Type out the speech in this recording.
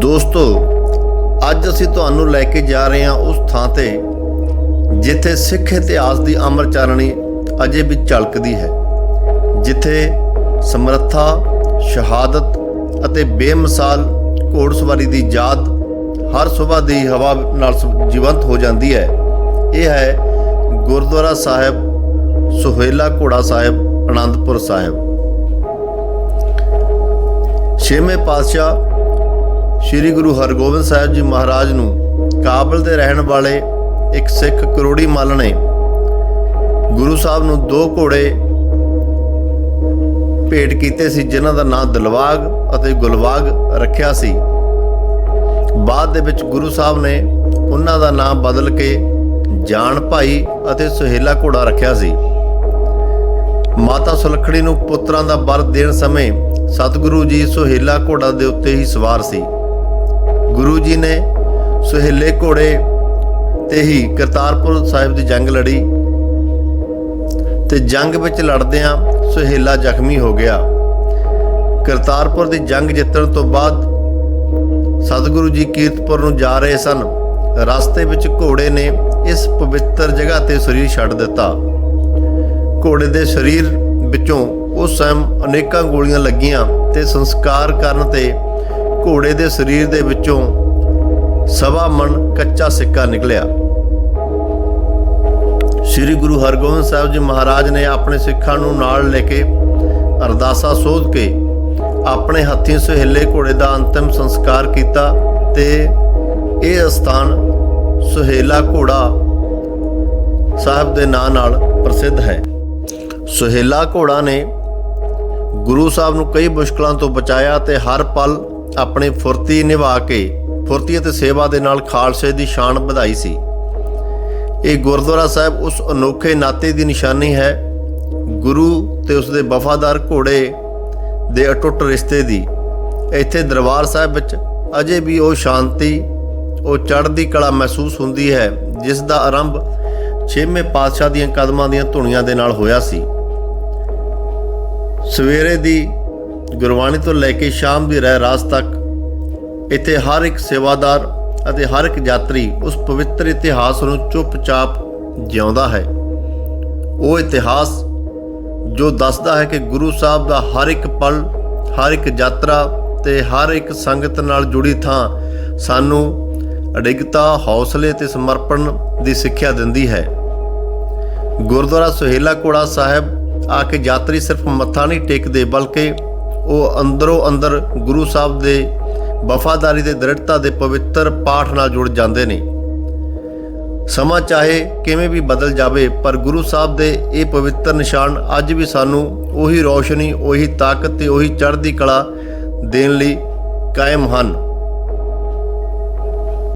ਦੋਸਤੋ, ਅੱਜ ਅਸੀਂ ਤੁਹਾਨੂੰ ਲੈ ਕੇ ਜਾ ਰਹੇ ਹਾਂ ਉਸ ਥਾਂ ਤੇ, ਜਿੱਥੇ ਸਿੱਖ ਇਤਿਹਾਸ ਦੀ ਅਮਰ ਚਾਨਣੀ ਅਜੇ ਵੀ ਝਲਕਦੀ ਹੈ। ਜਿੱਥੇ ਸਮਰੱਥਾ, ਸ਼ਹਾਦਤ ਅਤੇ ਬੇਮਿਸਾਲ ਘੋੜਸਵਾਰੀ ਦੀ ਯਾਦ ਹਰ ਸਵੇਰ ਦੀ ਹਵਾ ਨਾਲ ਜੀਵੰਤ ਹੋ ਜਾਂਦੀ ਹੈ। ਇਹ ਹੈ ਗੁਰਦੁਆਰਾ ਸਾਹਿਬ, ਸੁਹੇਲਾ ਘੋੜਾ ਸਾਹਿਬ ਆਨੰਦਪੁਰ ਸਾਹਿਬ। ਛੇਵੇਂ ਪਾਤਸ਼ਾਹ ਸ੍ਰੀ ਗੁਰੂ ਹਰਗੋਬਿੰਦ ਸਾਹਿਬ ਜੀ ਮਹਾਰਾਜ ਨੂੰ ਕਾਬਲ ਦੇ ਰਹਿਣ ਵਾਲੇ ਇੱਕ ਸਿੱਖ ਕਰੋੜੀ ਮੱਲ ਨੇ ਗੁਰੂ ਸਾਹਿਬ ਨੂੰ ਦੋ ਘੋੜੇ ਭੇਟ ਕੀਤੇ ਸੀ, ਜਿਨ੍ਹਾਂ ਦਾ ਨਾਮ ਦਲਵਾਗ ਅਤੇ ਗੁਲਵਾਗ ਰੱਖਿਆ ਸੀ। ਬਾਅਦ ਦੇ ਵਿੱਚ ਗੁਰੂ ਸਾਹਿਬ ਨੇ ਉਹਨਾਂ ਦਾ ਨਾਮ ਬਦਲ ਕੇ ਜਾਨ ਭਾਈ ਅਤੇ ਸੁਹੇਲਾ ਘੋੜਾ ਰੱਖਿਆ ਸੀ। ਮਾਤਾ ਸੁਲੱਖਣੀ ਨੂੰ ਪੁੱਤਰਾਂ ਦਾ ਵਰ ਦੇਣ ਸਮੇਂ ਸਤਿਗੁਰੂ ਜੀ ਸੁਹੇਲਾ ਘੋੜਾ ਦੇ ਉੱਤੇ ਹੀ ਸਵਾਰ ਸੀ। ਗੁਰੂ ਜੀ ਨੇ ਸੁਹੇਲੇ ਘੋੜੇ ਤੇ ਹੀ ਕਰਤਾਰਪੁਰ ਸਾਹਿਬ ਦੀ ਜੰਗ ਲੜੀ ਤੇ ਜੰਗ ਵਿੱਚ ਲੜਦਿਆਂ ਸੁਹੇਲਾ ਜ਼ਖਮੀ ਹੋ ਗਿਆ। ਕਰਤਾਰਪੁਰ ਦੀ ਜੰਗ ਜਿੱਤਣ ਤੋਂ ਬਾਅਦ ਸਤਿਗੁਰੂ ਜੀ ਕੀਰਤਪੁਰ ਨੂੰ ਜਾ ਰਹੇ ਸਨ। ਰਸਤੇ ਵਿੱਚ ਘੋੜੇ ਨੇ ਇਸ ਪਵਿੱਤਰ ਜਗ੍ਹਾ ਤੇ ਸਰੀਰ ਛੱਡ ਦਿੱਤਾ। ਘੋੜੇ ਦੇ ਸਰੀਰ ਵਿੱਚੋਂ ਉਸ ਸਮੇਂ ਅਨੇਕਾਂ ਗੋਲੀਆਂ ਲੱਗੀਆਂ ਤੇ ਸੰਸਕਾਰ ਕਰਨ ਤੇ ਘੋੜੇ ਦੇ ਸਰੀਰ ਦੇ ਵਿੱਚੋਂ ਸਵਾ ਮਣ ਕੱਚਾ ਸਿੱਕਾ ਨਿਕਲਿਆ। ਸ੍ਰੀ ਗੁਰੂ ਹਰਗੋਬਿੰਦ ਸਾਹਿਬ ਜੀ ਮਹਾਰਾਜ ਨੇ ਆਪਣੇ ਸਿੱਖਾਂ ਨੂੰ ਨਾਲ ਲੈ ਕੇ ਅਰਦਾਸਾ ਸੋਧ ਕੇ ਆਪਣੇ ਹੱਥੀਂ ਸੁਹੇਲੇ ਘੋੜੇ ਦਾ ਅੰਤਿਮ ਸੰਸਕਾਰ ਕੀਤਾ ਤੇ ਇਹ ਸਥਾਨ ਸੁਹੇਲਾ ਘੋੜਾ ਸਾਹਿਬ ਦੇ ਨਾਂ ਨਾਲ ਪ੍ਰਸਿੱਧ ਹੈ। ਸੁਹੇਲਾ ਘੋੜਾ ਨੇ ਗੁਰੂ ਸਾਹਿਬ ਨੂੰ ਕਈ ਮੁਸ਼ਕਲਾਂ ਤੋਂ ਬਚਾਇਆ ਤੇ ਹਰ ਪਲ ਆਪਣੀ ਫੁਰਤੀ ਨਿਭਾ ਕੇ, ਫੁਰਤੀ ਅਤੇ ਸੇਵਾ ਦੇ ਨਾਲ ਖਾਲਸੇ ਦੀ ਸ਼ਾਨ ਵਧਾਈ ਸੀ। ਇਹ ਗੁਰਦੁਆਰਾ ਸਾਹਿਬ ਉਸ ਅਨੋਖੇ ਨਾਤੇ ਦੀ ਨਿਸ਼ਾਨੀ ਹੈ। ਗੁਰੂ ਤੇ ਉਸ ਦੇ ਵਫਾਦਾਰ ਘੋੜੇ ਦੇ ਅਟੁੱਟ ਰਿਸ਼ਤੇ ਦੀ। ਇੱਥੇ ਦਰਬਾਰ ਸਾਹਿਬ ਵਿੱਚ ਅਜੇ ਵੀ ਉਹ ਸ਼ਾਂਤੀ, ਉਹ ਚੜ੍ਹਦੀ ਕਲਾ ਮਹਿਸੂਸ ਹੁੰਦੀ ਹੈ, ਜਿਸ ਦਾ ਆਰੰਭ ਛੇਵੇਂ ਪਾਤਸ਼ਾਹ ਦੀਆਂ ਕਦਮਾਂ ਦੀਆਂ ਧੁਨੀਆਂ ਦੇ ਨਾਲ ਹੋਇਆ ਸੀ। ਸਵੇਰੇ ਦੀ ਗੁਰਬਾਣੀ ਤੋਂ ਲੈ ਕੇ ਸ਼ਾਮ ਦੀ ਰਹਿ ਰਾਤ ਤੱਕ ਇੱਥੇ ਹਰ ਇੱਕ ਸੇਵਾਦਾਰ ਅਤੇ ਹਰ ਇੱਕ ਯਾਤਰੀ ਉਸ ਪਵਿੱਤਰ ਇਤਿਹਾਸ ਨੂੰ ਚੁੱਪਚਾਪ ਜਿਉਂਦਾ ਹੈ। ਉਹ ਇਤਿਹਾਸ ਜੋ ਦੱਸਦਾ ਹੈ ਕਿ ਗੁਰੂ ਸਾਹਿਬ ਦਾ ਹਰ ਇੱਕ ਪਲ, ਹਰ ਇੱਕ ਯਾਤਰਾ ਤੇ ਹਰ ਇੱਕ ਸੰਗਤ ਨਾਲ ਜੁੜੀ ਥਾਂ ਸਾਨੂੰ ਅਡਿੱਗਤਾ, ਹੌਸਲੇ ਤੇ ਸਮਰਪਣ ਦੀ ਸਿੱਖਿਆ ਦਿੰਦੀ ਹੈ। ਗੁਰਦੁਆਰਾ ਸੁਹੇਲਾ ਕੋੜਾ ਸਾਹਿਬ ਆ ਕੇ ਯਾਤਰੀ ਸਿਰਫ ਮੱਥਾ ਨਹੀਂ ਟੇਕਦੇ, ਬਲਕਿ ਉਹ ਅੰਦਰੋਂ ਅੰਦਰ ਗੁਰੂ ਸਾਹਿਬ ਦੇ ਵਫਾਦਾਰੀ ਦੇ ਦ੍ਰਿੜਤਾ ਦੇ ਪਵਿੱਤਰ ਪਾਠ ਨਾਲ ਜੁੜ ਜਾਂਦੇ ਨੇ। ਸਮਾਂ ਚਾਹੇ ਕਿਵੇਂ ਵੀ ਬਦਲ ਜਾਵੇ, ਪਰ ਗੁਰੂ ਸਾਹਿਬ ਦੇ ਇਹ ਪਵਿੱਤਰ ਨਿਸ਼ਾਨ ਅੱਜ ਵੀ ਸਾਨੂੰ ਉਹੀ ਰੌਸ਼ਨੀ, ਉਹੀ ਤਾਕਤ ਤੇ ਉਹੀ ਚੜ੍ਹਦੀ ਕਲਾ ਦੇਣ ਲਈ ਕਾਇਮ ਹਨ।